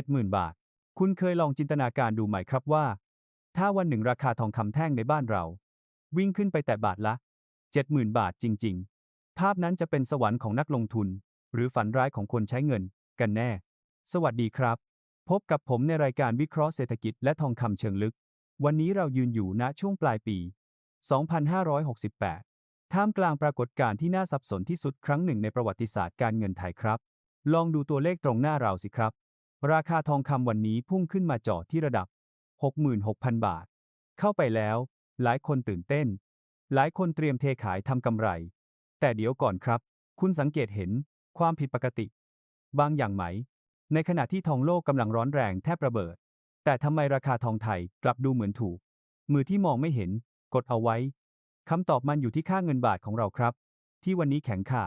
70,000 บาท คุณเคยลองจินตนาการดูไหมครับว่า ถ้าวันหนึ่งราคาทองคำแท่งในบ้านเรา วิ่งขึ้นไปแต่บาทละ 70,000 บาทจริง ๆ ภาพนั้นจะเป็นสวรรค์ของนักลงทุน หรือฝันร้ายของคนใช้เงิน กันแน่ สวัสดีครับ พบกับผมในรายการวิเคราะห์เศรษฐกิจและทองคำเชิงลึก วันนี้เรายืนอยู่ณช่วงปลายปี 2568ท่ามกลางปรากฏการณ์ที่น่าสับสนที่สุดครั้งหนึ่งในประวัติศาสตร์การเงินไทยครับ ลองดูตัวเลขตรงหน้าเราสิครับ ราคาทองคำวันนี้พุ่งขึ้นมาเจาะที่ระดับ 66,000 บาท เข้าไปแล้ว หลายคนตื่นเต้น หลายคนเตรียมเทขายทำกำไร แต่เดี๋ยวก่อนครับ คุณสังเกตเห็นความผิดปกติ บางอย่างไหม ในขณะที่ทองโลกกำลังร้อนแรงแทบระเบิด แต่ทำไมราคาทองไทยกลับดูเหมือนถูก มือที่มองไม่เห็น กดเอาไว้คำตอบมันอยู่ที่ค่าเงินบาทของเราครับ ที่วันนี้แข็งค่า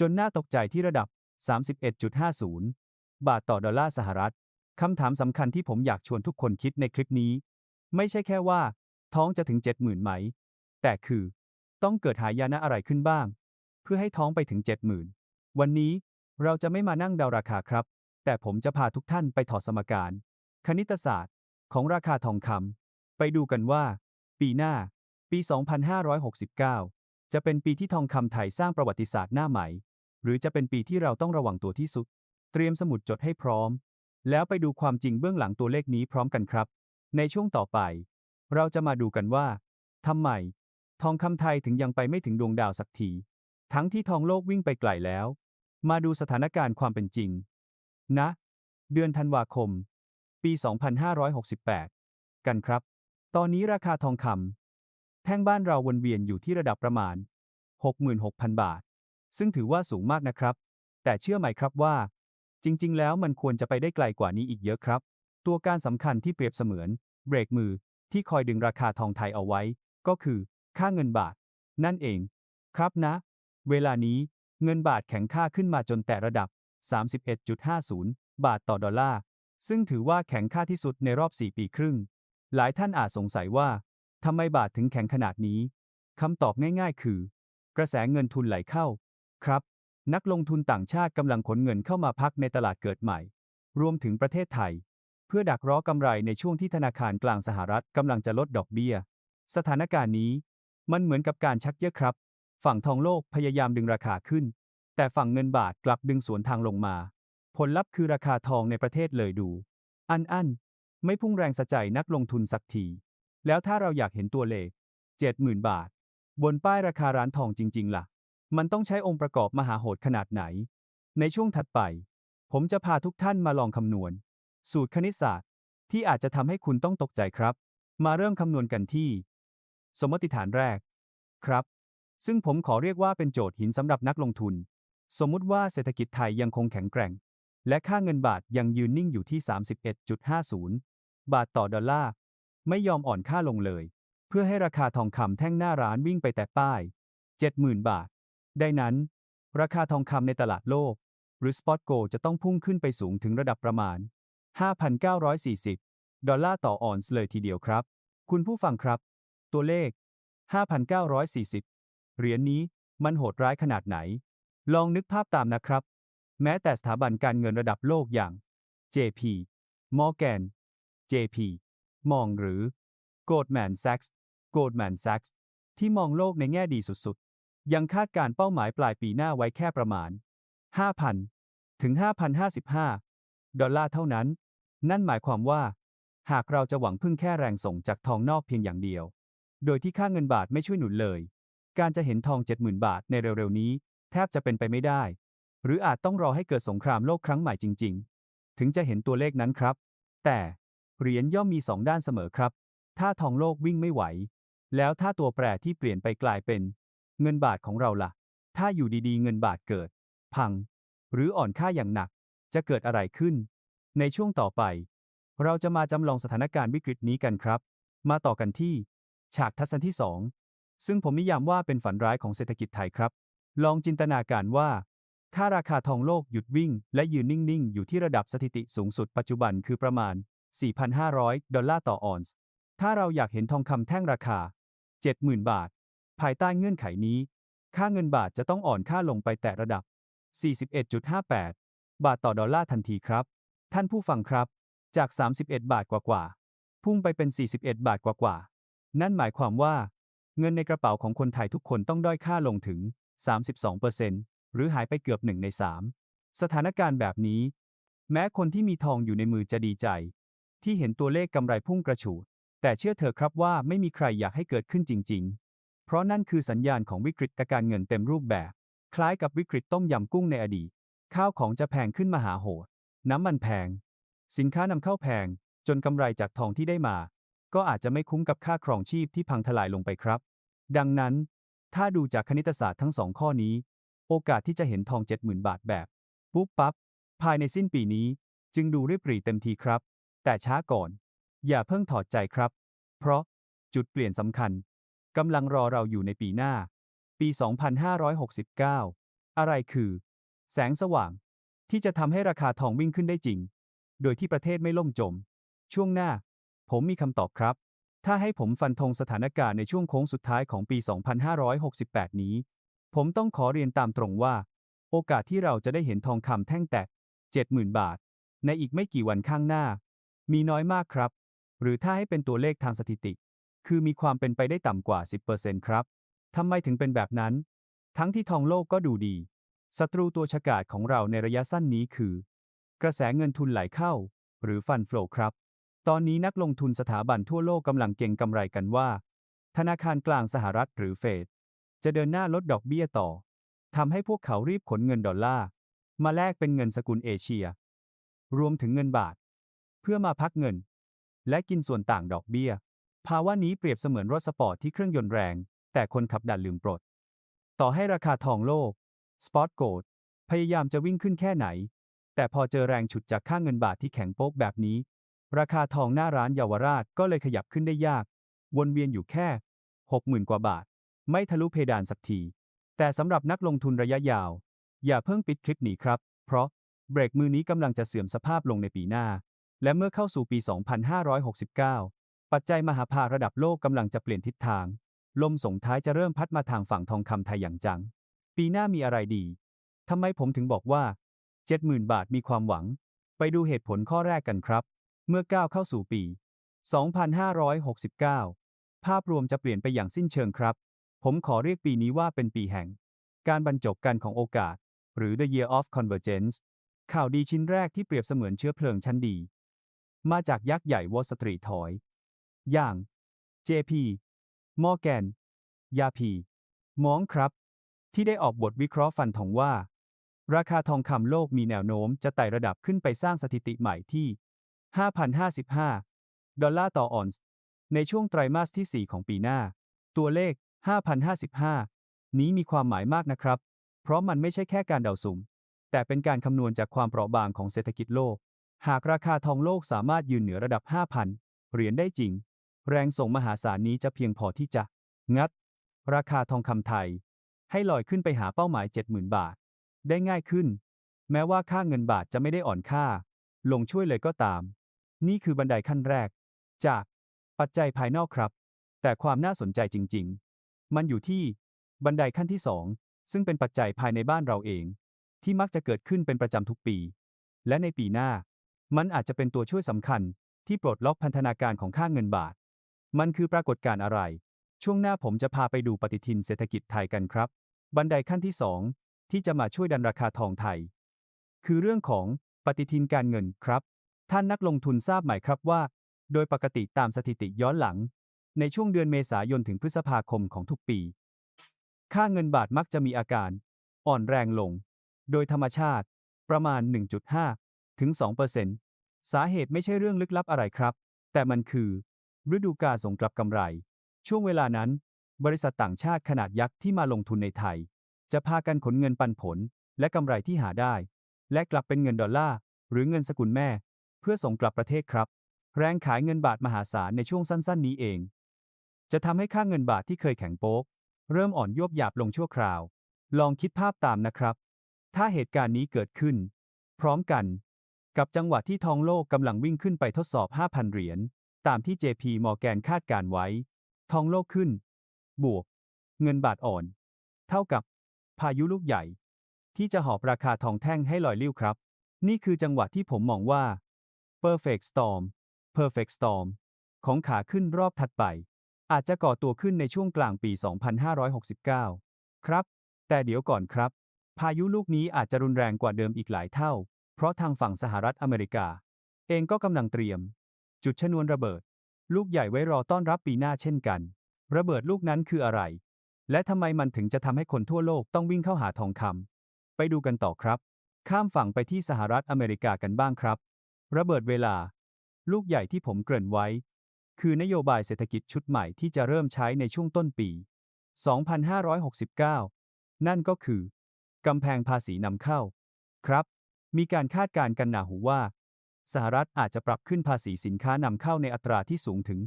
จนน่าตกใจที่ระดับ 31.50 บาทต่อดอลลาร์สหรัฐ คำถามสำคัญที่ผมอยากชวนทุกคนคิดในคลิปนี้ ไม่ใช่แค่ว่า ท้องจะถึง 70,000 ไหม แต่คือ ต้องเกิดหายานะอะไรขึ้นบ้าง เพื่อให้ท้องไปถึง 70,000 วันนี้เราจะไม่มานั่งเดาราคาครับ แต่ผมจะพาทุกท่านไปถอดสมการ คณิตศาสตร์ ของราคาทองคำไปดูกันว่า ปีหน้า ปี 2569 จะเป็นปีที่ทองคำไทยสร้างประวัติศาสตร์หน้าใหม่ หรือจะเป็นปีที่เราต้องระวังตัวที่สุด เตรียมสมุดจดให้พร้อม แล้วไปดูความจริงเบื้องหลังตัวเลขนี้พร้อมกันครับ ในช่วงต่อไป เราจะมาดูกันว่าทำไม ทองคำไทยถึงยังไปไม่ถึงดวงดาวสักที ทั้งที่ทองโลกวิ่งไปไกลแล้ว มาดูสถานการณ์ความเป็นจริง นะ เดือนธันวาคม ปี 2568 กันครับ ตอนนี้ราคาทองคำแท่งบ้านเราวนเวียนอยู่ที่ระดับประมาณ 66,000 บาท ซึ่งถือว่าสูงมากนะครับ แต่เชื่อไหมครับว่า จริง ๆ แล้วมันควรจะไปได้ไกลกว่านี้อีกเยอะครับ ตัวการสำคัญที่เปรียบเสมือน เบรกมือที่คอยดึงราคาทองไทยเอาไว้ ก็คือ ค่าเงินบาท นั่นเอง ครับนะ เวลานี้เงินบาทแข็งค่าขึ้นมาจนแต่ระดับ 31.50 บาทต่อดอลลาร์ ซึ่งถือว่าแข็งค่าที่สุดในรอบ 4 ปีครึ่ง หลายท่านอาจสงสัยว่าทำไมบาทถึงแข็งขนาดนี้คำตอบง่ายๆ คือ กระแสเงินทุนไหลเข้า ครับ นักลงทุนต่างชาติกำลังขนเงินเข้ามาพักในตลาดเกิดใหม่ รวมถึงประเทศไทย เพื่อดักร้อกำไรในช่วงที่ธนาคารกลางสหรัฐกำลังจะลดดอกเบี้ย สถานการณ์นี้ มันเหมือนกับการชักเยอะครับ ฝั่งทองโลกพยายามดึงราคาขึ้น แต่ฝั่งเงินบาทกลับดึงสวนทางลงมา ผลลัพธ์คือราคาทองในประเทศเลยดู อันอันไม่พุ่งแรงสะใจนักลงทุนสักที แล้วถ้าเราอยากเห็นตัวเลข 70,000 บาท บนป้ายราคาร้านทองจริง ๆล่ะ มันต้องใช้องค์ประกอบมหาโหดขนาดไหน ในช่วงถัดไป ผมจะพาทุกท่านมาลองคำนวณ สูตรคณิตศาสตร์ ที่อาจจะทำให้คุณต้องตกใจครับ มาเริ่มคำนวณกันที่ สมมติฐานแรก ครับ ซึ่งผมขอเรียกว่าเป็นโจทย์หินสำหรับนักลงทุน สมมุติว่าเศรษฐกิจไทยยังคงแข็งแกร่ง และค่าเงินบาทยังยืนนิ่งอยู่ที่ 31.50 บาทต่อดอลลาร์ไม่ยอมอ่อนค่าลงเลย เพื่อให้ราคาทองคำแท่งหน้าร้านวิ่งไปแต่ป้าย 70,000 บาท ได้นั้น ราคาทองคำในตลาดโลก หรือ Spot Go จะต้องพุ่งขึ้นไปสูงถึงระดับประมาณ 5,940 ดอลลาร์ต่อออนซ์เลยทีเดียวครับ คุณผู้ฟังครับ ตัวเลข 5,940 เหรียญนี้มันโหดร้ายขนาดไหน ลองนึกภาพตามนะครับ แม้แต่สถาบันการเงินระดับโลกอย่าง JP Morgan JP มองหรือ Goldman Sachs Goldman Sachs ที่มองโลกในแง่ดีสุด ยังคาดการเป้าหมายปลายปีหน้าไว้แค่ประมาณ 5,000 ถึง 5,055 ดอลลาร์เท่านั้น นั่นหมายความว่า หากเราจะหวังพึ่งแค่แรงส่งจากทองนอกเพียงอย่างเดียว โดยที่ค่าเงินบาทไม่ช่วยหนุนเลย การจะเห็นทอง 70,000 บาทในเร็วๆ นี้ แทบจะเป็นไปไม่ได้ หรืออาจต้องรอให้เกิดสงครามโลกครั้งใหม่จริง ๆ ถึงจะเห็นตัวเลขนั้นครับ แต่เหรียญย่อมมีสองด้านเสมอครับ ถ้าทองโลกวิ่งไม่ไหว แล้วถ้าตัวแปรที่เปลี่ยนไปกลายเป็น เงินบาทของเราล่ะ ถ้าอยู่ดีๆ เงินบาทเกิด พัง หรืออ่อนค่าอย่างหนัก จะเกิดอะไรขึ้น ในช่วงต่อไป เราจะมาจำลองสถานการณ์วิกฤตนี้กันครับ มาต่อกันที่ ฉากทัศนที่ 2 ซึ่งผมนิยามว่าเป็นฝันร้ายของเศรษฐกิจไทยครับ ลองจินตนาการว่า ถ้าราคาทองโลกหยุดวิ่ง และยืนนิ่งๆ อยู่ที่ระดับสถิติสูงสุดปัจจุบันคือประมาณ 4,500 ดอลลาร์ต่อออนซ์ ถ้าเราอยากเห็นทองคำแท่งราคา 70,000 บาท ภายใต้เงื่อนไขนี้ ค่าเงินบาทจะต้องอ่อนค่าลงไปแต่ระดับ 41.58 บาทต่อดอลลาร์ทันทีครับ ท่านผู้ฟังครับ จาก 31 บาทกว่าๆ พุ่งไปเป็น 41 บาทกว่าๆ นั่นหมายความว่า เงินในกระเป๋าของคนไทยทุกคนต้องด้อยค่าลงถึง 32%หรือหายไปเกือบ 1 ใน 3 สถานการณ์แบบนี้ แม้คนที่มีทองอยู่ในมือจะดีใจ ที่เห็นตัวเลขกำไรพุ่งกระฉูดแต่เชื่อเถอะครับว่าไม่มีใครอยากให้เกิดขึ้นจริง ๆ เพราะนั่นคือสัญญาณของวิกฤตการเงินเต็มรูปแบบ คล้ายกับวิกฤตต้มยำกุ้งในอดีต ข้าวของจะแพงขึ้นมหาโหด น้ำมันแพง สินค้านำเข้าแพง จนกำไรจากทองที่ได้มา ก็อาจจะไม่คุ้มกับค่าครองชีพที่พังทลายลงไปครับ ดังนั้น ถ้าดูจากคณิตศาสตร์ทั้งสองข้อนี้ โอกาสที่จะเห็นทอง 70,000 บาทแบบ ปุ๊บปั๊บ ภายในสิ้นปีนี้ จึงดูเรียบรี่เต็มทีครับ แต่ช้าก่อน อย่าเพิ่งถอดใจครับ เพราะจุดเปลี่ยนสำคัญ กำลังรอเราอยู่ในปีหน้า ปี 2569 อะไรคือ แสงสว่าง ที่จะทำให้ราคาทองวิ่งขึ้นได้จริง โดยที่ประเทศไม่ล่มจม ช่วงหน้า ผมมีคำตอบครับ ถ้าให้ผมฟันธงสถานการณ์ในช่วงโค้งสุดท้ายของปี 2568 นี้ ผมต้องขอเรียนตามตรงว่า โอกาสที่เราจะได้เห็นทองคำแท่งแตะ70,000 บาท ในอีกไม่กี่วันข้างหน้า มีน้อยมากครับ หรือถ้าให้เป็นตัวเลขทางสถิติ คือมีความเป็นไปได้ต่ำกว่า 10%ครับ ทำไมถึงเป็นแบบนั้น ทั้งที่ทองโลกก็ดูดี ศัตรูตัวฉกาจของเราในระยะสั้นนี้คือ กระแสเงินทุนไหลเข้า หรือฟันฟลครับ ตอนนี้นักลงทุนสถาบันทั่วโลกกำลังเก็งกำไรกันว่า ธนาคารกลางสหรัฐหรือเฟดจะเดินหน้าลดดอกเบี้ยต่อทำให้พวกเขารีบขนเงินดอลลาร์ มาแลกเป็นเงินสกุลเอเชีย รวมถึงเงินบาท เพื่อมาพักเงิน และกินส่วนต่างดอกเบี้ย ภาวะนี้เปรียบเสมือนรถสปอร์ตที่เครื่องยนต์แรง แต่คนขับดันลืมปลด ต่อให้ราคาทองโลกสปอตโกลด์พยายามจะวิ่งขึ้นแค่ไหน แต่พอเจอแรงฉุดจากค่าเงินบาทที่แข็งโป๊กแบบนี้ ราคาทองหน้าร้านเยาวราชก็เลยขยับขึ้นได้ยาก วนเวียนอยู่แค่ 60,000 กว่าบาท ไม่ทะลุเพดานสักที แต่สำหรับนักลงทุนระยะยาว อย่าเพิ่งปิดคลิปหนีครับ เพราะเบรกมือนี้กำลังจะเสื่อมสภาพลงในปีหน้า และเมื่อเข้าสู่ปี 2569 ปัจจัยมหาภาระดับโลกกำลังจะเปลี่ยนทิศทาง ลมส่งท้ายจะเริ่มพัดมาทางฝั่งทองคำไทยอย่างจัง ปีหน้ามีอะไรดี ทำไมผมถึงบอกว่า 70,000 บาทมีความหวัง ไปดูเหตุผลข้อแรกกันครับ เมื่อก้าวเข้าสู่ปี 2569 ภาพรวมจะเปลี่ยนไปอย่างสิ้นเชิงครับ ผมขอเรียกปีนี้ว่าเป็นปีแห่ง การบรรจบกันของโอกาส หรือ The Year of Convergence ข่าวดีชิ้นแรกที่เปรียบเสมือนเชื้อเพลิงชั้นดี มาจากยักษ์ใหญ่วอลสตรีทอย อย่าง JP Morgan ยาพีมองครับ ที่ได้ออกบทวิเคราะห์ฟันธงว่า ราคาทองคำโลกมีแนวโน้มจะไต่ระดับขึ้นไปสร้างสถิติใหม่ที่ 5,055 ดอลลาร์ต่อออนซ์ในช่วงไตรมาสที่ 4 ของปีหน้า ตัวเลข 5,055 นี้มีความหมายมากนะครับ เพราะมันไม่ใช่แค่การเดาสุ่ม แต่เป็นการคำนวณจากความเปราะบางของเศรษฐกิจโลก หากราคาทองโลกสามารถยืนเหนือระดับ 5,000 เหรียญได้จริง แรงส่งมหาศาลนี้จะเพียงพอที่จะ งัด ราคาทองคำไทย ให้ลอยขึ้นไปหาเป้าหมาย 70,000 บาท ได้ง่ายขึ้น แม้ว่าค่าเงินบาทจะไม่ได้อ่อนค่า ลงช่วยเลยก็ตาม นี่คือบันไดขั้นแรก จาก ปัจจัยภายนอกครับ แต่ความน่าสนใจจริง ๆ มันอยู่ที่ บันไดขั้นที่2ซึ่งเป็นปัจจัยภายในบ้านเราเอง ที่มักจะเกิดขึ้นเป็นประจำทุกปี และในปีหน้า มันอาจจะเป็นตัวช่วยสำคัญที่ปลดล็อกพันธนาการของค่าเงินบาท มันคือปรากฏการณ์อะไร ช่วงหน้าผมจะพาไปดูปฏิทินเศรษฐกิจไทยกันครับ บันไดขั้นที่ 2 ที่จะมาช่วยดันราคาทองไทย คือเรื่องของปฏิทินการเงินครับ ท่านนักลงทุนทราบไหมครับว่า โดยปกติตามสถิติย้อนหลัง ในช่วงเดือนเมษายนถึงพฤษภาคมของทุกปี ค่าเงินบาทมักจะมีอาการ อ่อนแรงลง โดยธรรมชาติ ประมาณ 1.5 ถึง 2%สาเหตุไม่ใช่เรื่องลึกลับอะไรครับ แต่มันคือ ฤดูกาลส่งกลับกำไร ช่วงเวลานั้น บริษัทต่างชาติขนาดยักษ์ที่มาลงทุนในไทย จะพากันขนเงินปันผล และกำไรที่หาได้ และกลับเป็นเงินดอลลาร์หรือเงินสกุลแม่ เพื่อส่งกลับประเทศครับ แรงขายเงินบาทมหาศาลในช่วงสั้น ๆ นี้เอง จะทำให้ค่าเงินบาทที่เคยแข็งโป๊ก เริ่มอ่อนยวบหยาบลงชั่วคราว ลองคิดภาพตามนะครับ ถ้าเหตุการณ์นี้เกิดขึ้น พร้อมกัน กับจังหวะที่ทองโลกกำลังวิ่งขึ้นไปทดสอบ 5,000 เหรียญ ตามที่ JP Morgan คาดการไว้ ทองโลกขึ้น บวก เงินบาทอ่อน เท่ากับ พายุลูกใหญ่ ที่จะหอบราคาทองแท่งให้ลอยลิ้วครับ นี่คือจังหวะที่ผมมองว่า Perfect Storm Perfect Storm ของขาขึ้นรอบถัดไป อาจจะก่อตัวขึ้นในช่วงกลางปี 2569 ครับ แต่เดี๋ยวก่อนครับ พายุลูกนี้อาจจะรุนแรงกว่าเดิมอีกหลายเท่า เพราะทางฝั่งสหรัฐอเมริกา เองก็กำลังเตรียม จุดชนวนระเบิด ลูกใหญ่ไว้รอต้อนรับปีหน้าเช่นกัน ระเบิดลูกนั้นคืออะไร และทำไมมันถึงจะทำให้คนทั่วโลกต้องวิ่งเข้าหาทองคำไปดูกันต่อครับ ข้ามฝั่งไปที่สหรัฐอเมริกากันบ้างครับ ระเบิดเวลา ลูกใหญ่ที่ผมเกริ่นไว้ คือนโยบายเศรษฐกิจชุดใหม่ที่จะเริ่มใช้ในช่วงต้นปี 2569 นั่นก็คือกำแพงภาษีนำเข้า ครับ มีการคาดการณ์กันหนาหูว่า สหรัฐอาจจะปรับขึ้นภาษีสินค้านำเข้าในอัตราที่สูงถึง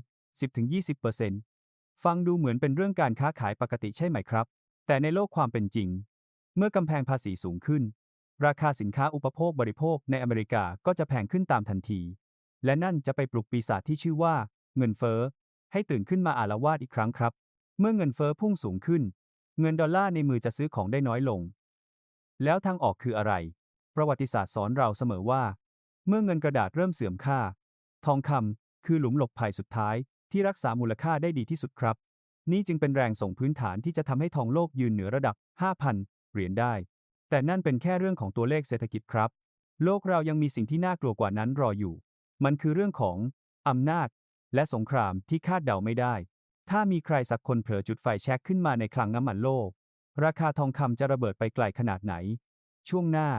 10-20%ฟังดูเหมือนเป็นเรื่องการค้าขายปกติใช่ไหมครับ แต่ในโลกความเป็นจริง เมื่อกำแพงภาษีสูงขึ้น ราคาสินค้าอุปโภคบริโภคในอเมริกาก็จะแพงขึ้นตามทันที และนั่นจะไปปลุกปีศาจที่ชื่อว่า เงินเฟ้อ ให้ตื่นขึ้นมาอาละวาดอีกครั้งครับ เมื่อเงินเฟ้อพุ่งสูงขึ้น เงินดอลลาร์ในมือจะซื้อของได้น้อยลง แล้วทางออกคืออะไร ประวัติศาสตร์สอนเราเสมอว่า เมื่อเงินกระดาษเริ่มเสื่อมค่า ทองคำคือหลุมหลบภัยสุดท้าย ที่รักษามูลค่าได้ดีที่สุดครับ นี่จึงเป็นแรงส่งพื้นฐานที่จะทำให้ทองโลกยืนเหนือระดับ 5,000 เหรียญได้ แต่นั่นเป็นแค่เรื่องของตัวเลขเศรษฐกิจครับ โลกเรายังมีสิ่งที่น่ากลัวกว่านั้นรออยู่ มันคือเรื่องของอำนาจ และสงครามที่คาดเดาไม่ได้ ถ้ามีใครสักคนเผลอจุดไฟแช็กขึ้นมาในคลังน้ำมันโลก ราคาทองคำจะระเบิดไปไกลขนาดไหน ช่วงหน้า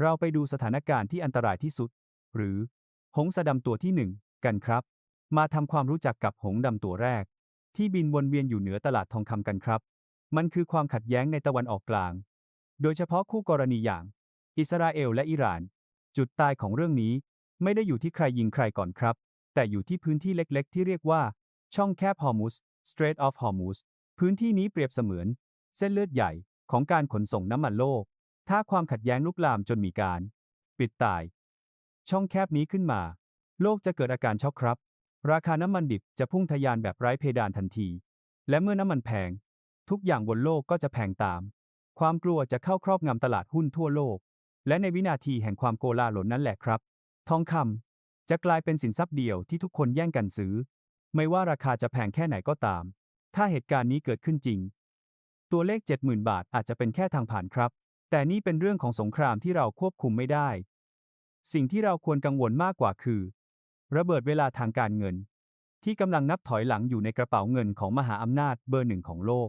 เราไปดูสถานการณ์ที่อันตรายที่สุด หรือ หงส์ดำตัวที่หนึ่งกันครับ มาทำความรู้จักกับหงส์ดำตัวแรก ที่บินวนเวียนอยู่เหนือตลาดทองคำกันครับ มันคือความขัดแย้งในตะวันออกกลาง โดยเฉพาะคู่กรณีอย่าง อิสราเอลและอิหร่าน จุดตายของเรื่องนี้ ไม่ได้อยู่ที่ใครยิงใครก่อนครับ แต่อยู่ที่พื้นที่เล็กๆ ที่เรียกว่า ช่องแคบฮอร์มุส Strait of Hormuz พื้นที่นี้เปรียบเสมือน เส้นเลือดใหญ่ของการขนส่งน้ำมันโลก ถ้าความขัดแย้งลุกลามจนมีการ ปิดตาย ช่องแคบนี้ขึ้นมา โลกจะเกิดอาการช็อกครับ ราคาน้ำมันดิบจะพุ่งทะยานแบบไร้เพดานทันที และเมื่อน้ำมันแพง ทุกอย่างบนโลกก็จะแพงตาม ความกลัวจะเข้าครอบงำตลาดหุ้นทั่วโลก และในวินาทีแห่งความโกลาหลนั่นแหละครับ ทองคำจะกลายเป็นสินทรัพย์เดียวที่ทุกคนแย่งกันซื้อ ไม่ว่าราคาจะแพงแค่ไหนก็ตาม ถ้าเหตุการณ์นี้เกิดขึ้นจริง ตัวเลข 70,000 บาทอาจจะเป็นแค่ทางผ่านครับ แต่นี่เป็นเรื่องของสงครามที่เราควบคุมไม่ได้ สิ่งที่เราควรกังวลมากกว่าคือ ระเบิดเวลาทางการเงิน ที่กำลังนับถอยหลังอยู่ในกระเป๋าเงินของมหาอำนาจเบอร์หนึ่งของโลก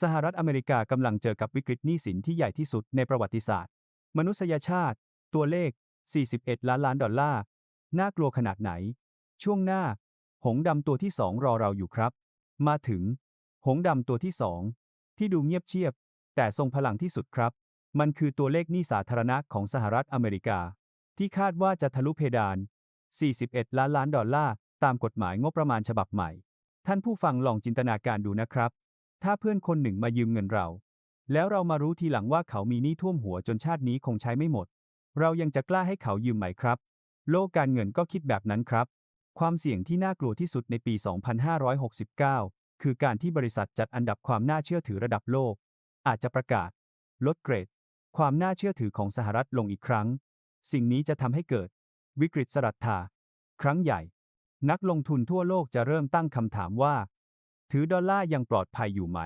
สหรัฐอเมริกากำลังเจอกับวิกฤตหนี้สินที่ใหญ่ที่สุดในประวัติศาสตร์ มนุษยชาติ ตัวเลข 41 ล้านล้านดอลลาร์น่ากลัวขนาดไหน ช่วงหน้า หงดำตัวที่สองรอเราอยู่ครับ มาถึง หงดำตัวที่สองที่ดูเงียบเชียบ แต่ทรงพลังที่สุดครับ มันคือตัวเลขหนี้สาธารณะของสหรัฐอเมริกา ที่คาดว่าจะทะลุเพดาน 41 ล้านล้านดอลลาร์ ตามกฎหมายงบประมาณฉบับใหม่ ท่านผู้ฟังลองจินตนาการดูนะครับ ถ้าเพื่อนคนหนึ่งมายืมเงินเรา แล้วเรามารู้ทีหลังว่าเขามีหนี้ท่วมหัวจนชาตินี้คงใช้ไม่หมด เรายังจะกล้าให้เขายืมไหมครับ โลกการเงินก็คิดแบบนั้นครับ ความเสี่ยงที่น่ากลัวที่สุดในปี 2569 คือการที่บริษัทจัดอันดับความน่าเชื่อถือระดับโลก อาจจะประกาศ ลดเกรด ความน่าเชื่อถือของสหรัฐลงอีกครั้ง สิ่งนี้จะทำให้เกิด วิกฤตสรัทธาครั้งใหญ่ นักลงทุนทั่วโลกจะเริ่มตั้งคำถามว่า ถือดอลลาร์ยังปลอดภัยอยู่ไหม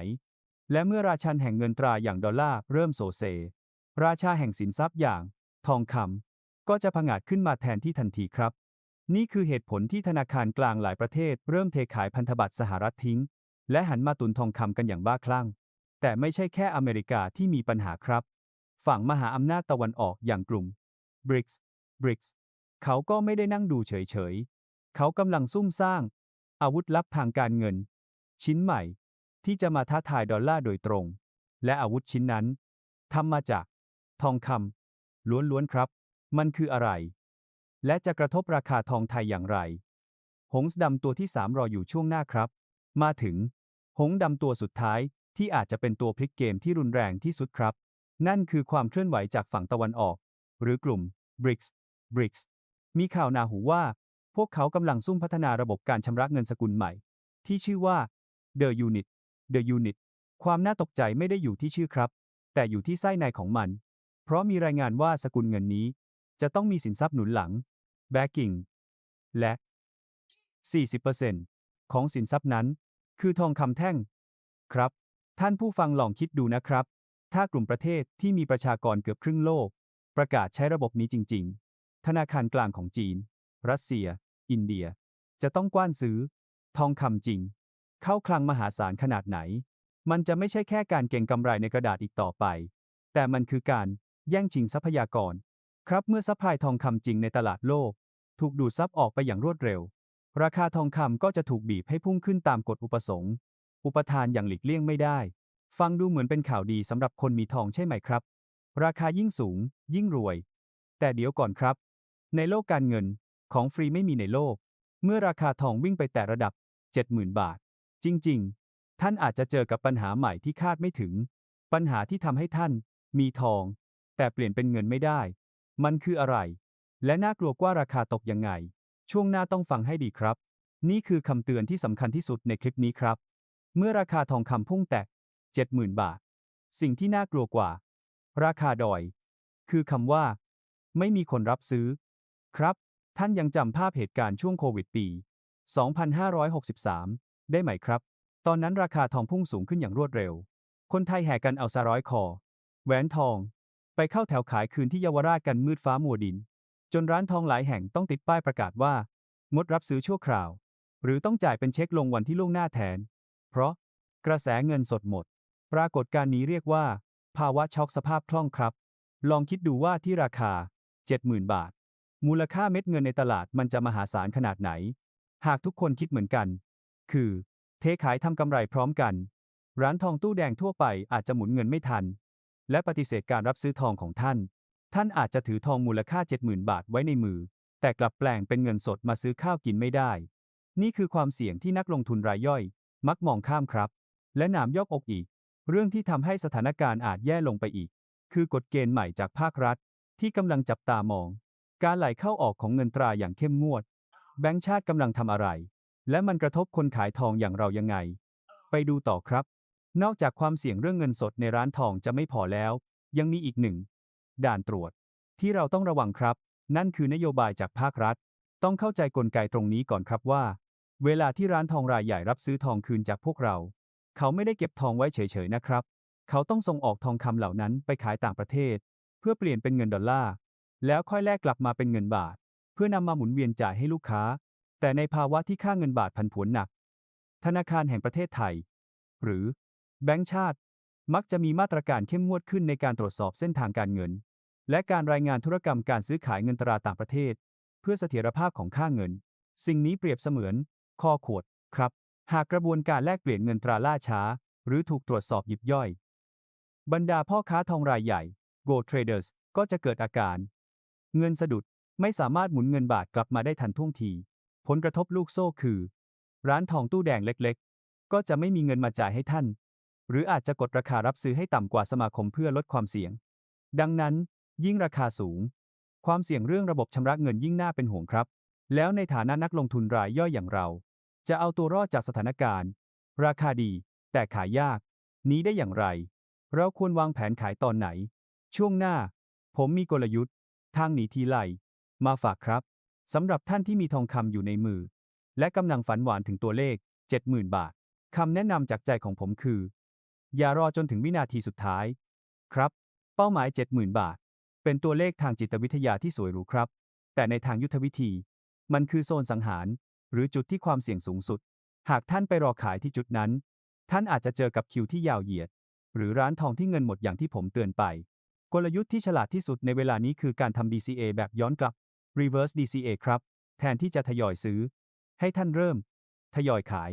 และเมื่อราชันแห่งเงินตราอย่างดอลลาร์เริ่มโซเซ ราชาแห่งสินทรัพย์อย่าง ทองคำก็จะผงาดขึ้นมาแทนที่ทันทีครับ นี่คือเหตุผลที่ธนาคารกลางหลายประเทศ เริ่มเทขายพันธบัตรสหรัฐทิ้ง และหันมาตุนทองคำกันอย่างบ้าคลั่ง แต่ไม่ใช่แค่อเมริกาที่มีปัญหาครับ ฝั่งมหาอำนาจตะวันออกอย่างกลุ่ม BRICS BRICS เขาก็ไม่ได้นั่งดูเฉยๆ เขากำลังซุ่มสร้าง อาวุธลับทางการเงิน ชิ้นใหม่ ที่จะมาท้าทายดอลลาร์โดยตรง และอาวุธชิ้นนั้นทำมาจาก ทองคำล้วนๆครับ มันคืออะไร และจะกระทบราคาทองไทยอย่างไร หงส์ดำตัวที่3รออยู่ช่วงหน้าครับ มาถึง หงส์ดำตัวสุดท้ายที่อาจจะเป็นตัวพลิกเกมที่รุนแรงที่สุดครับ นั่นคือความเคลื่อนไหวจากฝั่งตะวันออก หรือกลุ่ม BRICS BRICS มีข่าวนาหูว่า พวกเขากำลังซุ่มพัฒนาระบบการชำระเงินสกุลใหม่ ที่ชื่อว่า The Unit The Unit ความน่าตกใจไม่ได้อยู่ที่ชื่อครับ แต่อยู่ที่ไส้ในของมัน เพราะมีรายงานว่าสกุลเงินนี้ จะต้องมีสินทรัพย์หนุนหลัง backing และ 40%ของสินทรัพย์นั้น คือทองคำแท่ง ครับ ท่านผู้ฟังลองคิดดูนะครับ ถ้ากลุ่มประเทศที่มีประชากรเกือบครึ่งโลก ประกาศใช้ระบบนี้จริง ๆ ธนาคารกลางของจีน รัสเซีย อินเดีย จะต้องกว้านซื้อ ทองคำจริง เข้าคลังมหาศาลขนาดไหน มันจะไม่ใช่แค่การเก็งกำไรในกระดาษอีกต่อไป แต่มันคือการแย่งชิงทรัพยากร ครับเมื่อซัพพลายทองคำจริงในตลาดโลก ถูกดูดซับออกไปอย่างรวดเร็ว ราคาทองคำก็จะถูกบีบให้พุ่งขึ้นตามกฎอุปสงค์ อุปทานอย่างหลีกเลี่ยงไม่ได้ ฟังดูเหมือนเป็นข่าวดีสำหรับคนมีทองใช่ไหมครับ ราคายิ่งสูง ยิ่งรวย แต่เดี๋ยวก่อนครับ ในโลกการเงินของฟรีไม่มีในโลก เมื่อราคาทองวิ่งไปแต่ระดับ 70,000 บาท จริง ๆ ท่านอาจจะเจอกับปัญหาใหม่ที่คาดไม่ถึง ปัญหาที่ทำให้ท่าน มีทอง แต่เปลี่ยนเป็นเงินไม่ได้ มันคืออะไร และน่ากลัวกว่าราคาตกยังไง ช่วงหน้าต้องฟังให้ดีครับ นี่คือคำเตือนที่สำคัญที่สุดในคลิปนี้ครับ เมื่อราคาทองคำพุ่งแตะ70,000 บาท สิ่งที่น่ากลัวกว่า ราคาดอย คือคำว่า ไม่มีคนรับซื้อ ครับ ท่านยังจำภาพเหตุการณ์ช่วงโควิดปี 2563 ได้ไหมครับ ตอนนั้นราคาทองพุ่งสูงขึ้นอย่างรวดเร็ว คนไทยแห่กันเอาสาร้อยคอ แหวนทอง ไปเข้าแถวขายคืนที่เยาวราชกันมืดฟ้ามัวดิน จนร้านทองหลายแห่งต้องติดป้ายประกาศว่า งดรับซื้อชั่วคราว หรือต้องจ่ายเป็นเช็คลงวันที่ล่วงหน้าแทน เพราะกระแสเงินสดหมด ปรากฏการณ์นี้เรียกว่า ภาวะช็อกสภาพคล่องครับ ลองคิดดูว่าที่ราคา 70,000 บาท มูลค่าเม็ดเงินในตลาดมันจะมหาศาลขนาดไหน หากทุกคนคิดเหมือนกัน คือ เทขายทำกำไรพร้อมกัน ร้านทองตู้แดงทั่วไปอาจจะหมุนเงินไม่ทัน และปฏิเสธการรับซื้อทองของท่าน ท่านอาจจะถือทองมูลค่า 70,000 บาทไว้ในมือ แต่กลับแปลงเป็นเงินสดมาซื้อข้าวกินไม่ได้ นี่คือความเสี่ยงที่นักลงทุนรายย่อย มักมองข้ามครับ และหนามยอกอกอีก เรื่องที่ทำให้สถานการณ์อาจแย่ลงไปอีก คือกฎเกณฑ์ใหม่จากภาครัฐ ที่กำลังจับตามอง การไหลเข้าออกของเงินตราอย่างเข้มงวด แบงก์ชาติกำลังทำอะไร และมันกระทบคนขายทองอย่างเรายังไง ไปดูต่อครับ นอกจากความเสี่ยงเรื่องเงินสดในร้านทองจะไม่พอแล้ว ยังมีอีกหนึ่ง ด่านตรวจ ที่เราต้องระวังครับ นั่นคือนโยบายจากภาครัฐ ต้องเข้าใจกลไกตรงนี้ก่อนครับว่า เวลาที่ร้านทองรายใหญ่รับซื้อทองคืนจากพวกเรา เขาไม่ได้เก็บทองไว้เฉยๆนะครับ เขาต้องส่งออกทองคำเหล่านั้นไปขายต่างประเทศ เพื่อเปลี่ยนเป็นเงินดอลลาร์ แล้วค่อยแลกกลับมาเป็นเงินบาท เพื่อนำมาหมุนเวียนจ่ายให้ลูกค้า แต่ในภาวะที่ค่าเงินบาทผันผวนหนัก ธนาคารแห่งประเทศไทย หรือแบงก์ชาติ มักจะมีมาตรการเข้มงวดขึ้นในการตรวจสอบเส้นทางการเงิน และการรายงานธุรกรรมการซื้อขายเงินตราต่างประเทศ เพื่อเสถียรภาพของค่าเงิน สิ่งนี้เปรียบเสมือนคอขวดครับ หากกระบวนการแลกเปลี่ยนเงินตราล่าช้า หรือถูกตรวจสอบยิบย่อย บรรดาพ่อค้าทองรายใหญ่ Gold Traders ก็จะเกิดอาการ เงินสะดุดไม่สามารถหมุนเงินบาทกลับมาได้ทันท่วงที ผลกระทบลูกโซ่คือ ร้านทองตู้แดงเล็กๆ ก็จะไม่มีเงินมาจ่ายให้ท่าน หรืออาจจะกดราคารับซื้อให้ต่ำกว่าสมาคมเพื่อลดความเสี่ยง ดังนั้น ยิ่งราคาสูง ความเสี่ยงเรื่องระบบชำระเงินยิ่งน่าเป็นห่วงครับ แล้วในฐานะนักลงทุนรายย่อยอย่างเรา จะเอาตัวรอดจากสถานการณ์ ราคาดี แต่ขายยาก นี้ได้อย่างไร เราควรวางแผนขายตอนไหน ช่วงหน้า ผมมีกลยุทธ์ ทางหนีทีไลมาฝากครับสำหรับท่านที่มีทองคำอยู่ในมือ และกำลังฝันหวานถึงตัวเลข 70,000 บาทคำแนะนำจากใจของผมคือ อย่ารอจนถึงวินาทีสุดท้าย ครับ เป้าหมาย 70,000 บาท เป็นตัวเลขทางจิตวิทยาที่สวยหรูครับ แต่ในทางยุทธวิธี มันคือโซนสังหาร หรือจุดที่ความเสี่ยงสูงสุด หากท่านไปรอขายที่จุดนั้น ท่านอาจจะเจอกับคิวที่ยาวเหยียด หรือร้านทองที่เงินหมดอย่างที่ผมเตือนไป กลยุทธ์ที่ฉลาดที่สุดในเวลานี้คือการทำ DCA แบบย้อนกลับ reverse DCA ครับ แทนที่จะทยอยซื้อ ให้ท่านเริ่ม ทยอยขาย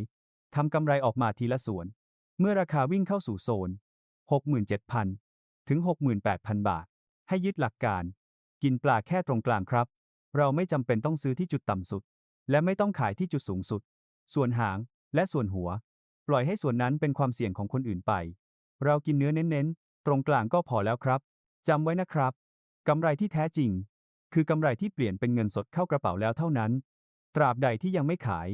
ทำกำไรออกมาทีละส่วน เมื่อราคาวิ่งเข้าสู่โซน 67,000 ถึง 68,000 บาท ให้ยึดหลักการ กินปลาแค่ตรงกลางครับ เราไม่จำเป็นต้องซื้อที่จุดต่ำสุด และไม่ต้องขายที่จุดสูงสุด ส่วนหางและส่วนหัว ปล่อยให้ส่วนนั้นเป็นความเสี่ยงของคนอื่นไป เรากินเนื้อเน้นๆ ตรงกลางก็พอแล้วครับจำไว้นะครับกำไรที่แท้จริง คือกำไรที่เปลี่ยนเป็นเงินสดเข้ากระเป๋าแล้วเท่านั้น ตราบใดที่ยังไม่ขาย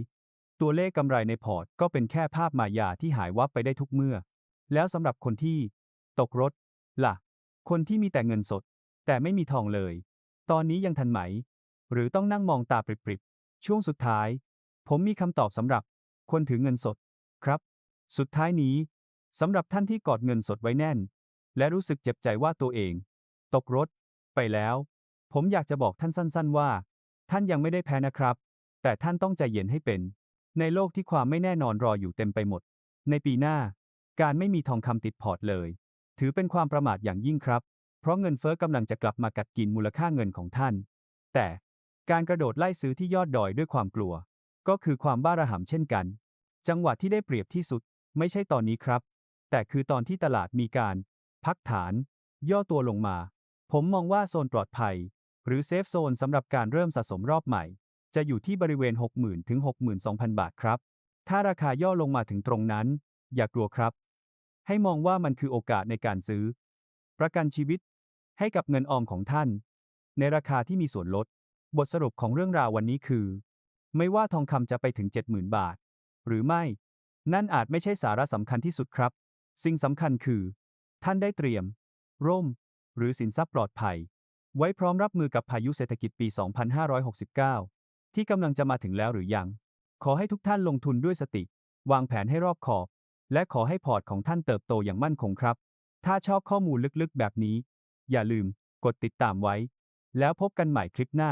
ตัวเลขกำไรในพอร์ตก็เป็นแค่ภาพมายาที่หายวับไปได้ทุกเมื่อ แล้วสำหรับคนที่ ตกรถล่ะ คนที่มีแต่เงินสด แต่ไม่มีทองเลย ตอนนี้ยังทันไหม หรือต้องนั่งมองตาปริบ ช่วงสุดท้าย ผมมีคำตอบสำหรับคนถือเงินสดครับ สุดท้ายนี้สำหรับท่านที่กอดเงินสดไว้แน่น และรู้สึกเจ็บใจว่าตัวเอง ตกรถ ไปแล้ว ผมอยากจะบอกท่านสั้น ๆ ว่า ท่านยังไม่ได้แพ้นะครับ แต่ท่านต้องใจเย็นให้เป็น ในโลกที่ความไม่แน่นอนรออยู่เต็มไปหมด ในปีหน้า การไม่มีทองคำติดพอร์ตเลย ถือเป็นความประมาทอย่างยิ่งครับ เพราะเงินเฟ้อกำลังจะกลับมากัดกินมูลค่าเงินของท่าน แต่ การกระโดดไล่ซื้อที่ยอดดอยด้วยความกลัว ก็คือความบ้าระห่ำเช่นกัน จังหวะที่ได้เปรียบที่สุด ไม่ใช่ตอนนี้ครับ แต่คือตอนที่ตลาดมีการ พักฐาน ย่อตัวลงมา ผมมองว่าโซนปลอดภัย หรือเซฟโซนสำหรับการเริ่มสะสมรอบใหม่ จะอยู่ที่บริเวณ 60,000 ถึง 62,000 บาทครับ ถ้าราคาย่อลงมาถึงตรงนั้น อย่ากลัวครับ ให้มองว่ามันคือโอกาสในการซื้อ ประกันชีวิต ให้กับเงินออมของท่าน ในราคาที่มีส่วนลด บทสรุปของเรื่องราววันนี้คือ ไม่ว่าทองคำจะไปถึง 70,000 บาท หรือไม่ นั่นอาจไม่ใช่สาระสำคัญที่สุดครับ สิ่งสำคัญคือ ท่านได้เตรียม ร่ม หรือสินทรัพย์ปลอดภัย ไว้พร้อมรับมือกับพายุเศรษฐกิจปี 2569 ที่กำลังจะมาถึงแล้วหรือยัง ขอให้ทุกท่านลงทุนด้วยสติ วางแผนให้รอบขอบ และขอให้พอร์ตของท่านเติบโตอย่างมั่นคงครับ ถ้าชอบข้อมูลลึกๆ แบบนี้ อย่าลืม กดติดตามไว้ แล้วพบกันใหม่คลิปหน้า